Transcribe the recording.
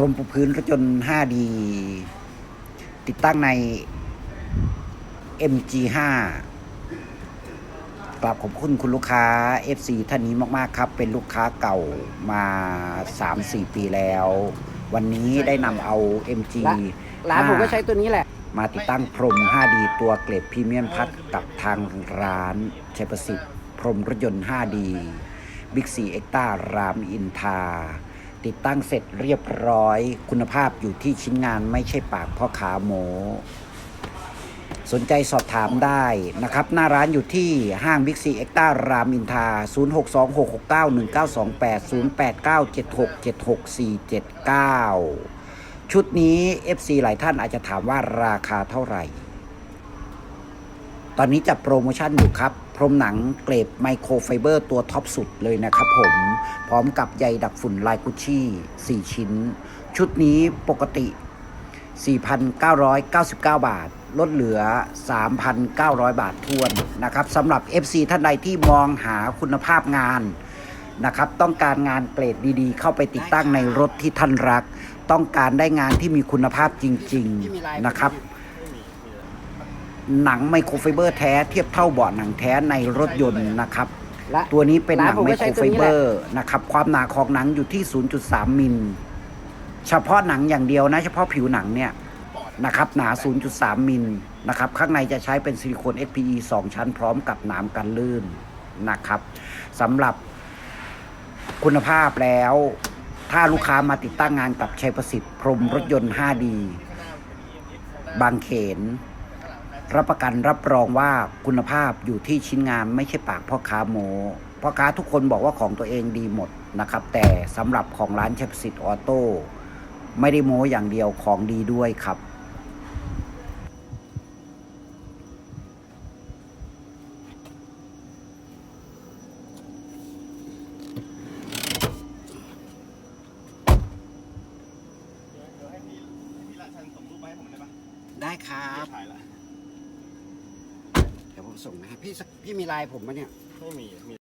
รมปูพื้นรถยนต์ 5D ติดตั้งใน MG5 กราบขอบคุณคุณลูกค้า FC ท่านนี้มาก ๆ ครับ เป็นลูกค้าเก่ามา 3-4 ปีแล้ว วันนี้ได้นำเอา MG ร้านผมก็ใช้ตัวนี้แหละ มาติดตั้งพรม 5D ตัวเกรดพรีเมียมพัดกับทางร้านชัยประสิทธิ์ พรมรถยนต์ 5D บิ๊กซีเอ็กต้ารามอินทรา ติดตั้งเสร็จเรียบร้อย คุณภาพอยู่ที่ชิ้นงานไม่ใช่ปากพ่อขาโมสนใจสอบถามได้นะครับ หน้าร้านอยู่ที่ห้างบิ๊กซีเอ็กต้ารามอินทรา0626691928ชุดนี้ FC หลายท่านอาจจะถามว่าราคาเท่าไหร่ ตอนนี้จัดโปรโมชั่นอยู่ครับ รมหนังเกรดไมโครไฟเบอร์ตัวท็อปสุดเลยนะครับผม พร้อมกับใยดักฝุ่นลายกุชชี่ 4 ชิ้น ชุดนี้ปกติ 4,999 บาท ลดเหลือ 3,900 บาททวนนะครับสำหรับ FC ท่านใดที่มองหาคุณภาพงานนะครับ ต้องการงานเกรดดีๆ เข้าไปติดตั้งในรถที่ท่านรัก ต้องการได้งานที่มีคุณภาพจริง ๆ นะครับ หนังไมโครไฟเบอร์แท้เทียบเท่าเบาะหนังแท้ในรถยนต์นะครับ และตัวนี้เป็นหนังร้านผมไมก็โคใช้รตัไฟวนี้เบแหละอร์นะครับความหนาของหนังอยู่ที่ 0.3 มิล เฉพาะหนังอย่างเดียวนะ เฉพาะผิวหนังเนี่ยนะครับหนา 0.3 มิลนะครับข้างในจะใช้เป็นซิลิโคน FPE 2 ชั้นพร้อมกับหนามกันลื่นนะครับสำหรับคุณภาพแล้ว ถ้าลูกค้ามาติดตั้งงานกับชัยประสิทธิ์พรมรถยนต์ 5D บางเขน รับประกันรับรองว่าคุณภาพอยู่ที่ชิ้นงานไม่ใช่ปากพ่อค้าโมพ่อค้าทุกคนบอกว่าของตัวเองดีหมดนะครับ แต่สำหรับของร้านเชฟสิทธิ์ออโต้ไม่ได้โม้อย่างเดียวของดีด้วยครับเดี๋ยวให้พี่ให้พี่ราชันส่งรูปมาให้ผมได้ปะได้ครับถ่ายละเดี๋ยวผมส่งนะพี่สักพี่มีไลน์ผมปะเนี่ย ไม่มีมี